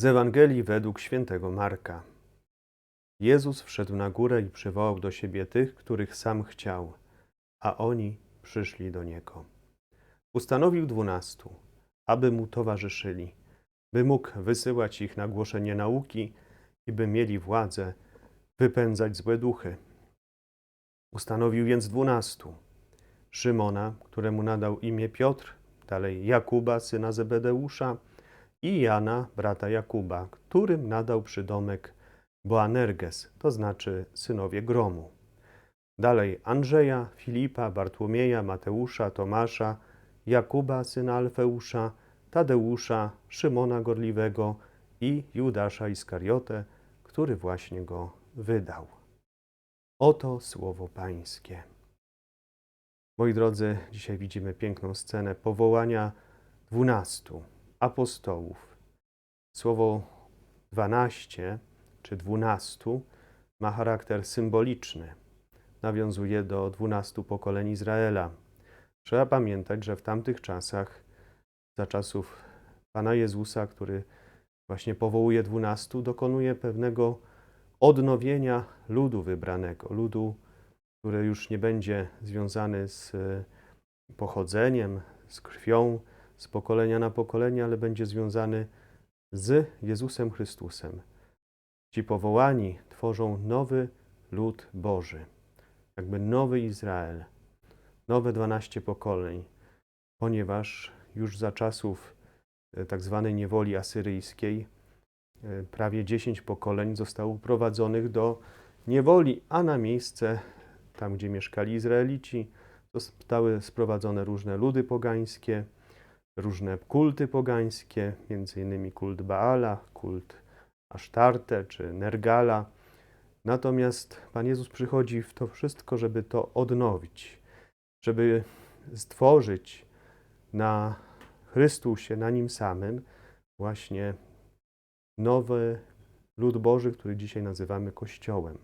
Z Ewangelii według świętego Marka. Jezus wszedł na górę i przywołał do siebie tych, których sam chciał, a oni przyszli do Niego. Ustanowił dwunastu, aby Mu towarzyszyli, by mógł wysyłać ich na głoszenie nauki i by mieli władzę wypędzać złe duchy. Ustanowił więc dwunastu. Szymona, któremu nadał imię Piotr, dalej Jakuba, syna Zebedeusza i Jana, brata Jakuba, którym nadał przydomek Boanerges, to znaczy synowie gromu. Dalej Andrzeja, Filipa, Bartłomieja, Mateusza, Tomasza, Jakuba, syna Alfeusza, Tadeusza, Szymona Gorliwego i Judasza Iskariotę, który właśnie go wydał. Oto słowo Pańskie. Moi drodzy, dzisiaj widzimy piękną scenę powołania dwunastu apostołów. Słowo dwanaście czy dwunastu ma charakter symboliczny. Nawiązuje do dwunastu pokoleń Izraela. Trzeba pamiętać, że w tamtych czasach, za czasów Pana Jezusa, który właśnie powołuje dwunastu, dokonuje pewnego odnowienia ludu wybranego, ludu, który już nie będzie związany z pochodzeniem, z krwią, z pokolenia na pokolenie, ale będzie związany z Jezusem Chrystusem. Ci powołani tworzą nowy lud Boży, jakby nowy Izrael, nowe dwanaście pokoleń, ponieważ już za czasów tak zwanej niewoli asyryjskiej prawie dziesięć pokoleń zostało prowadzonych do niewoli, a na miejsce, tam gdzie mieszkali Izraelici, zostały sprowadzone różne ludy pogańskie, różne kulty pogańskie, innymi kult Baala, kult Asztarte czy Nergala. Natomiast Pan Jezus przychodzi w to wszystko, żeby to odnowić, żeby stworzyć na Chrystusie, na Nim samym właśnie nowy lud Boży, który dzisiaj nazywamy Kościołem.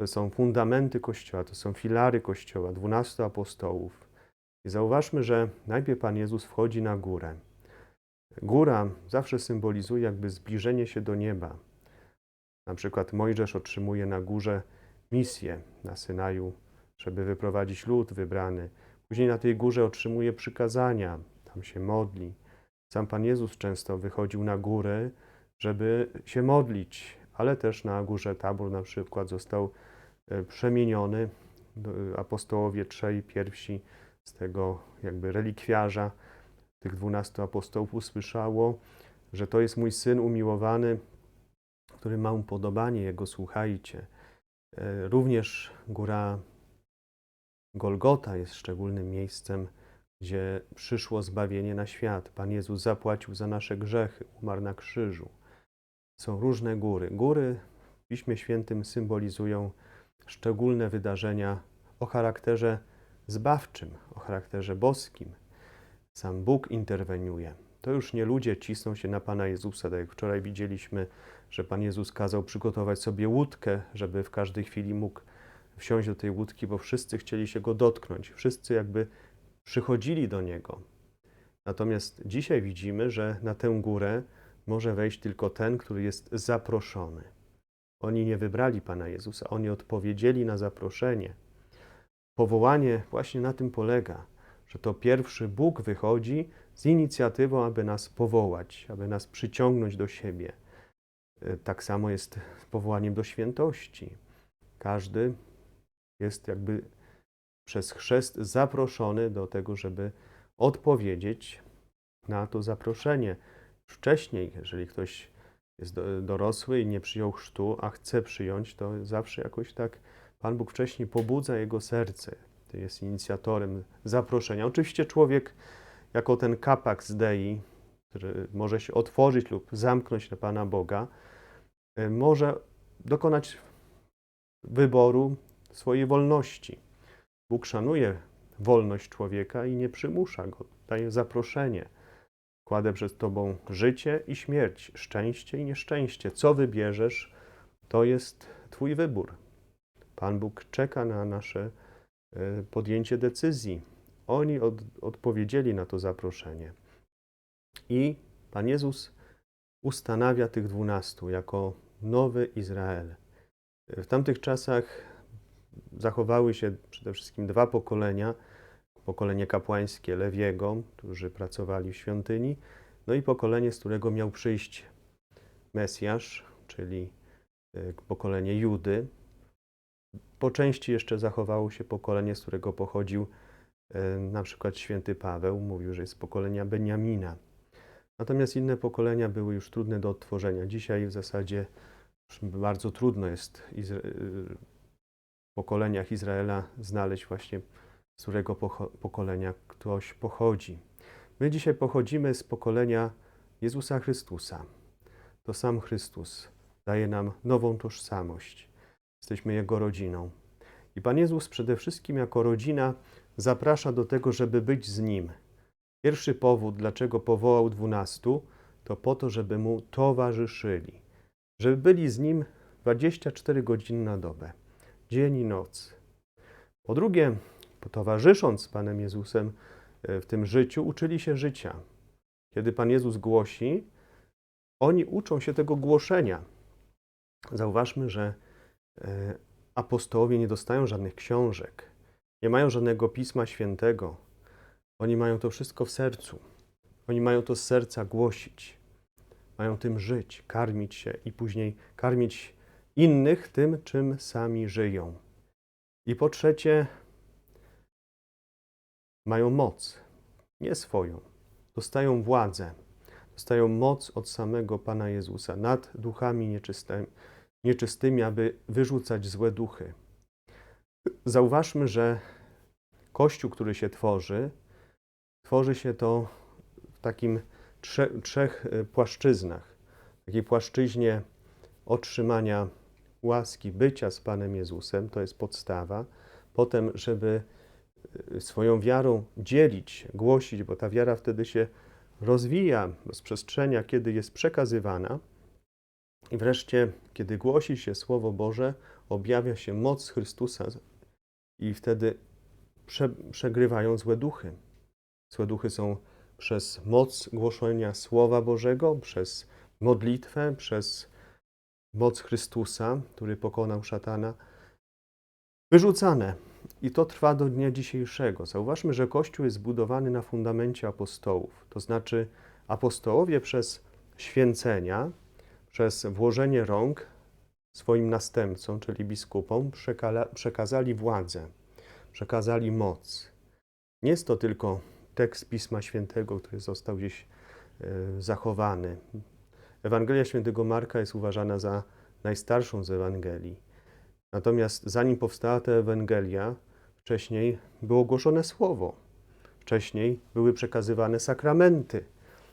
To są fundamenty Kościoła, to są filary Kościoła, dwunastu apostołów. I zauważmy, że najpierw Pan Jezus wchodzi na górę. Góra zawsze symbolizuje jakby zbliżenie się do nieba. Na przykład Mojżesz otrzymuje na górze misję na Synaju, żeby wyprowadzić lud wybrany. Później na tej górze otrzymuje przykazania, tam się modli. Sam Pan Jezus często wychodził na górę, żeby się modlić, ale też na górze Tabor na przykład został przemieniony. Apostołowie trzej pierwsi z tego jakby relikwiarza tych dwunastu apostołów usłyszało, że to jest mój syn umiłowany, który ma upodobanie Jego, słuchajcie. Również góra Golgota jest szczególnym miejscem, gdzie przyszło zbawienie na świat. Pan Jezus zapłacił za nasze grzechy, umarł na krzyżu. Są różne góry. Góry w Piśmie Świętym symbolizują szczególne wydarzenia o charakterze zbawczym, o charakterze boskim. Sam Bóg interweniuje. To już nie ludzie cisną się na Pana Jezusa, tak jak wczoraj widzieliśmy, że Pan Jezus kazał przygotować sobie łódkę, żeby w każdej chwili mógł wsiąść do tej łódki, bo wszyscy chcieli się Go dotknąć. Wszyscy jakby przychodzili do Niego. Natomiast dzisiaj widzimy, że na tę górę może wejść tylko ten, który jest zaproszony. Oni nie wybrali Pana Jezusa, oni odpowiedzieli na zaproszenie. Powołanie właśnie na tym polega, że to pierwszy Bóg wychodzi z inicjatywą, aby nas powołać, aby nas przyciągnąć do siebie. Tak samo jest z powołaniem do świętości. Każdy jest jakby przez chrzest zaproszony do tego, żeby odpowiedzieć na to zaproszenie. Wcześniej, jeżeli ktoś jest dorosły i nie przyjął chrztu, a chce przyjąć, to zawsze jakoś tak Pan Bóg wcześniej pobudza jego serce. Jest inicjatorem zaproszenia. Oczywiście człowiek, jako ten kapak z Dei, który może się otworzyć lub zamknąć na Pana Boga, może dokonać wyboru swojej wolności. Bóg szanuje wolność człowieka i nie przymusza go, daje zaproszenie. Kładę przed Tobą życie i śmierć, szczęście i nieszczęście. Co wybierzesz, to jest Twój wybór. Pan Bóg czeka na nasze podjęcie decyzji. Oni od, odpowiedzieli na to zaproszenie. I Pan Jezus ustanawia tych dwunastu jako nowy Izrael. W tamtych czasach zachowały się przede wszystkim dwa pokolenia. Pokolenie kapłańskie Lewiego, którzy pracowali w świątyni, no i pokolenie, z którego miał przyjść Mesjasz, czyli y, pokolenie Judy. Po części jeszcze zachowało się pokolenie, z którego pochodził y, na przykład święty Paweł, mówił, że jest z pokolenia Beniamina. Natomiast inne pokolenia były już trudne do odtworzenia. Dzisiaj w zasadzie bardzo trudno jest y, w pokoleniach Izraela znaleźć właśnie, z którego pokolenia ktoś pochodzi. My dzisiaj pochodzimy z pokolenia Jezusa Chrystusa. To sam Chrystus daje nam nową tożsamość. Jesteśmy Jego rodziną. I Pan Jezus przede wszystkim jako rodzina zaprasza do tego, żeby być z Nim. Pierwszy powód, dlaczego powołał dwunastu, to po to, żeby Mu towarzyszyli. Żeby byli z Nim 24 godziny na dobę, dzień i noc. Po drugie, towarzysząc z Panem Jezusem e, w tym życiu, uczyli się życia. Kiedy Pan Jezus głosi, oni uczą się tego głoszenia. Zauważmy, że apostołowie nie dostają żadnych książek, nie mają żadnego pisma świętego. Oni mają to wszystko w sercu. Oni mają to z serca głosić. Mają tym żyć, karmić się i później karmić innych tym, czym sami żyją. I po trzecie, mają moc, nie swoją. Dostają władzę, dostają moc od samego Pana Jezusa nad duchami nieczystymi, nieczystymi, aby wyrzucać złe duchy. Zauważmy, że Kościół, który się tworzy, tworzy się to w takim trze, trzech e, płaszczyznach. Takiej płaszczyźnie otrzymania łaski, bycia z Panem Jezusem, to jest podstawa. Potem, żeby e, swoją wiarą dzielić, głosić, bo ta wiara wtedy się rozwija, rozprzestrzenia, kiedy jest przekazywana. I wreszcie, kiedy głosi się Słowo Boże, objawia się moc Chrystusa i wtedy prze, przegrywają złe duchy. Złe duchy są przez moc głoszenia Słowa Bożego, przez modlitwę, przez moc Chrystusa, który pokonał szatana, wyrzucane. I to trwa do dnia dzisiejszego. Zauważmy, że Kościół jest zbudowany na fundamencie apostołów. To znaczy, apostołowie przez święcenia, przez włożenie rąk swoim następcom, czyli biskupom, przekazali władzę, przekazali moc. Nie jest to tylko tekst Pisma Świętego, który został gdzieś e, zachowany. Ewangelia Świętego Marka jest uważana za najstarszą z Ewangelii. Natomiast zanim powstała ta Ewangelia, wcześniej było głoszone Słowo. Wcześniej były przekazywane sakramenty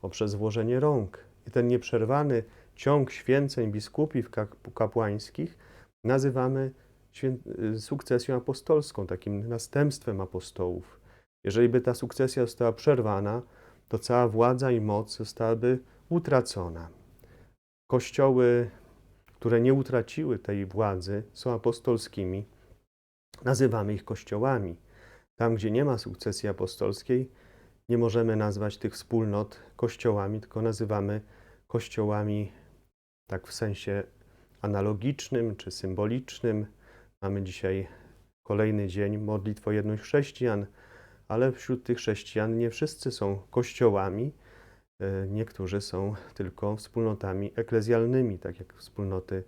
poprzez włożenie rąk. I ten nieprzerwany ciąg święceń biskupów kapłańskich nazywamy sukcesją apostolską, takim następstwem apostołów. Jeżeli by ta sukcesja została przerwana, to cała władza i moc zostałaby utracona. Kościoły, które nie utraciły tej władzy, są apostolskimi. Nazywamy ich kościołami. Tam, gdzie nie ma sukcesji apostolskiej, nie możemy nazwać tych wspólnot kościołami, tylko nazywamy kościołami tak w sensie analogicznym czy symbolicznym. Mamy dzisiaj kolejny dzień modlitw o jedność chrześcijan, ale wśród tych chrześcijan nie wszyscy są kościołami, e, niektórzy są tylko wspólnotami eklezjalnymi, tak jak wspólnoty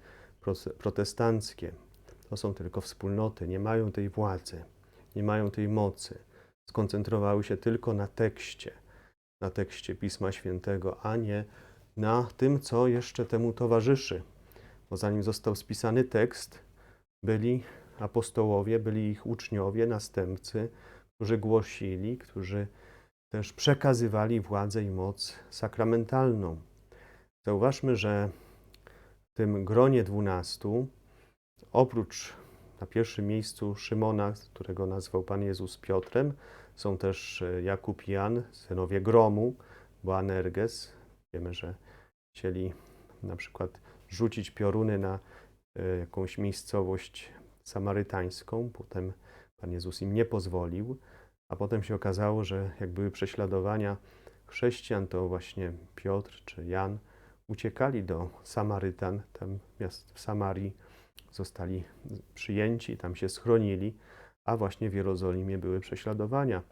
protestanckie. To są tylko wspólnoty, nie mają tej władzy, nie mają tej mocy. Skoncentrowały się tylko na tekście, na tekście Pisma Świętego, a nie na tym, co jeszcze temu towarzyszy. Bo zanim został spisany tekst, byli apostołowie, byli ich uczniowie, następcy, którzy głosili, którzy też przekazywali władzę i moc sakramentalną. Zauważmy, że w tym gronie dwunastu, oprócz na pierwszym miejscu Szymona, którego nazwał Pan Jezus Piotrem, są też e, Jakub i Jan, synowie Gromu, Boanerges. Wiemy, że chcieli na przykład rzucić pioruny na e, jakąś miejscowość samarytańską. Potem Pan Jezus im nie pozwolił, a potem się okazało, że jak były prześladowania chrześcijan, to właśnie Piotr czy Jan uciekali do Samarytan, tam w Samarii zostali przyjęci, tam się schronili, a właśnie w Jerozolimie były prześladowania.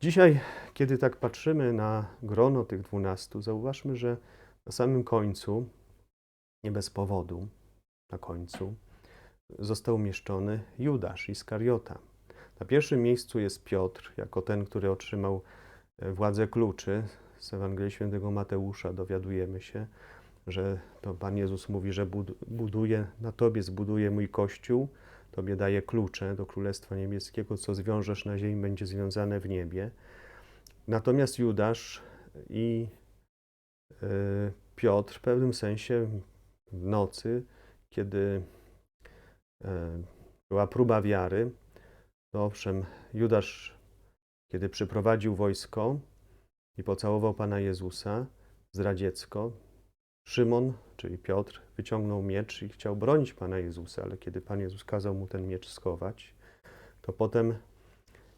Dzisiaj, kiedy tak patrzymy na grono tych dwunastu, zauważmy, że na samym końcu, nie bez powodu, na końcu, został umieszczony Judasz Iskariota. Na pierwszym miejscu jest Piotr, jako ten, który otrzymał e, władzę kluczy. Z Ewangelii Świętego Mateusza dowiadujemy się, że to Pan Jezus mówi, że bud- buduje, na Tobie zbuduje mój Kościół, Tobie daje klucze do Królestwa Niebieskiego, co zwiążesz na ziemi, będzie związane w niebie. Natomiast Judasz i e, Piotr w pewnym sensie w nocy, kiedy e, była próba wiary, to owszem, Judasz, kiedy przyprowadził wojsko i pocałował Pana Jezusa zdradziecko, Szymon, czyli Piotr, wyciągnął miecz i chciał bronić Pana Jezusa, ale kiedy Pan Jezus kazał mu ten miecz schować, to potem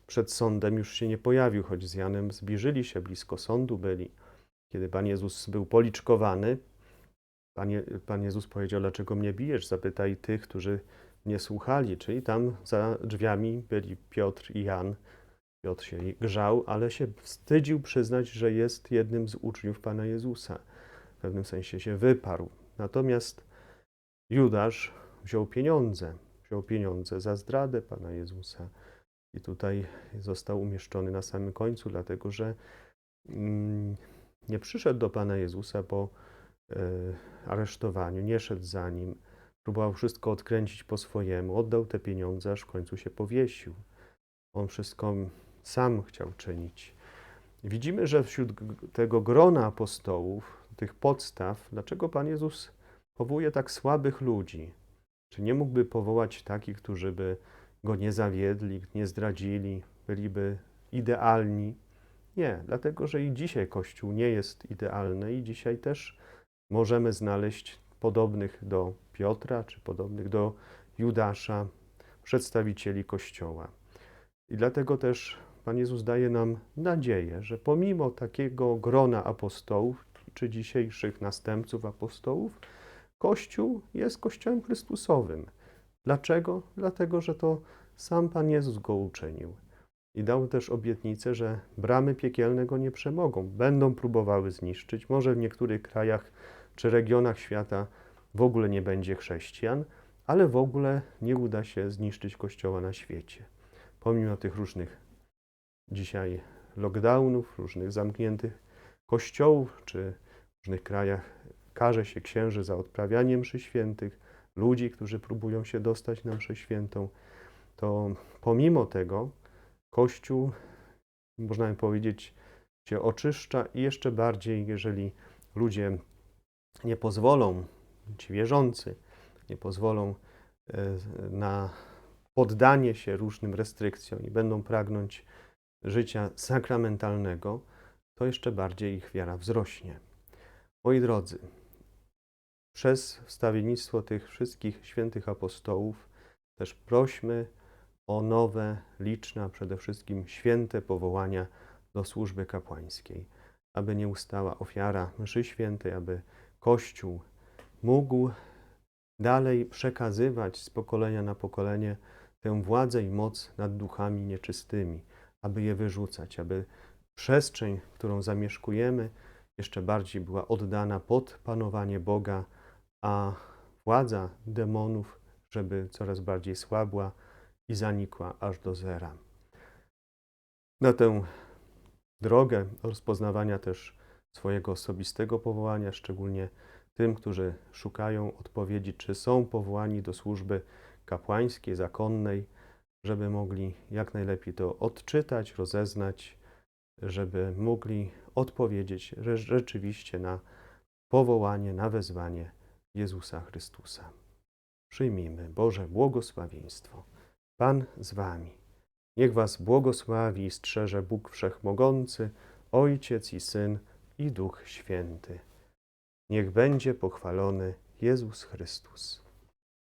przed sądem już się nie pojawił, choć z Janem zbliżyli się, blisko sądu byli. Kiedy Pan Jezus był policzkowany, Pan, Je, Pan Jezus powiedział, dlaczego mnie bijesz? Zapytaj tych, którzy nie słuchali, czyli tam za drzwiami byli Piotr i Jan. Piotr się grzał, ale się wstydził przyznać, że jest jednym z uczniów Pana Jezusa. W pewnym sensie się wyparł. Natomiast Judasz wziął pieniądze, wziął pieniądze za zdradę Pana Jezusa. I tutaj został umieszczony na samym końcu, dlatego że mm, nie przyszedł do Pana Jezusa po e, aresztowaniu, nie szedł za nim, próbował wszystko odkręcić po swojemu, oddał te pieniądze, aż w końcu się powiesił. On wszystko sam chciał czynić. Widzimy, że wśród tego grona apostołów, tych podstaw, dlaczego Pan Jezus powołuje tak słabych ludzi? Czy nie mógłby powołać takich, którzy by go nie zawiedli, nie zdradzili, byliby idealni? Nie, dlatego że i dzisiaj Kościół nie jest idealny i dzisiaj też możemy znaleźć podobnych do Piotra czy podobnych do Judasza, przedstawicieli Kościoła. I dlatego też Pan Jezus daje nam nadzieję, że pomimo takiego grona apostołów czy dzisiejszych następców apostołów, Kościół jest Kościołem Chrystusowym. Dlaczego? Dlatego, że to sam Pan Jezus go uczynił. I dał też obietnicę, że bramy piekielne go nie przemogą. Będą próbowały zniszczyć. Może w niektórych krajach czy regionach świata w ogóle nie będzie chrześcijan, ale w ogóle nie uda się zniszczyć Kościoła na świecie. Pomimo tych różnych dzisiaj lockdownów, różnych zamkniętych kościołów, czy w różnych krajach karze się księży za odprawianie mszy świętych, ludzi, którzy próbują się dostać na mszę świętą, to pomimo tego Kościół, można by powiedzieć, się oczyszcza i jeszcze bardziej, jeżeli ludzie nie pozwolą, ci wierzący, nie pozwolą e, na poddanie się różnym restrykcjom i będą pragnąć życia sakramentalnego, to jeszcze bardziej ich wiara wzrośnie. Moi drodzy, przez wstawiennictwo tych wszystkich świętych apostołów też prośmy o nowe, liczne, a przede wszystkim święte powołania do służby kapłańskiej, aby nie ustała ofiara mszy świętej, aby Kościół mógł dalej przekazywać z pokolenia na pokolenie tę władzę i moc nad duchami nieczystymi, aby je wyrzucać, aby przestrzeń, którą zamieszkujemy, jeszcze bardziej była oddana pod panowanie Boga, a władza demonów, żeby coraz bardziej słabła i zanikła aż do zera. Na tę drogę rozpoznawania też swojego osobistego powołania, szczególnie tym, którzy szukają odpowiedzi, czy są powołani do służby kapłańskiej, zakonnej, żeby mogli jak najlepiej to odczytać, rozeznać, żeby mogli odpowiedzieć rzeczywiście na powołanie, na wezwanie Jezusa Chrystusa. Przyjmijmy Boże błogosławieństwo. Pan z Wami. Niech Was błogosławi i strzeże Bóg Wszechmogący, Ojciec i Syn i Duch Święty. Niech będzie pochwalony Jezus Chrystus.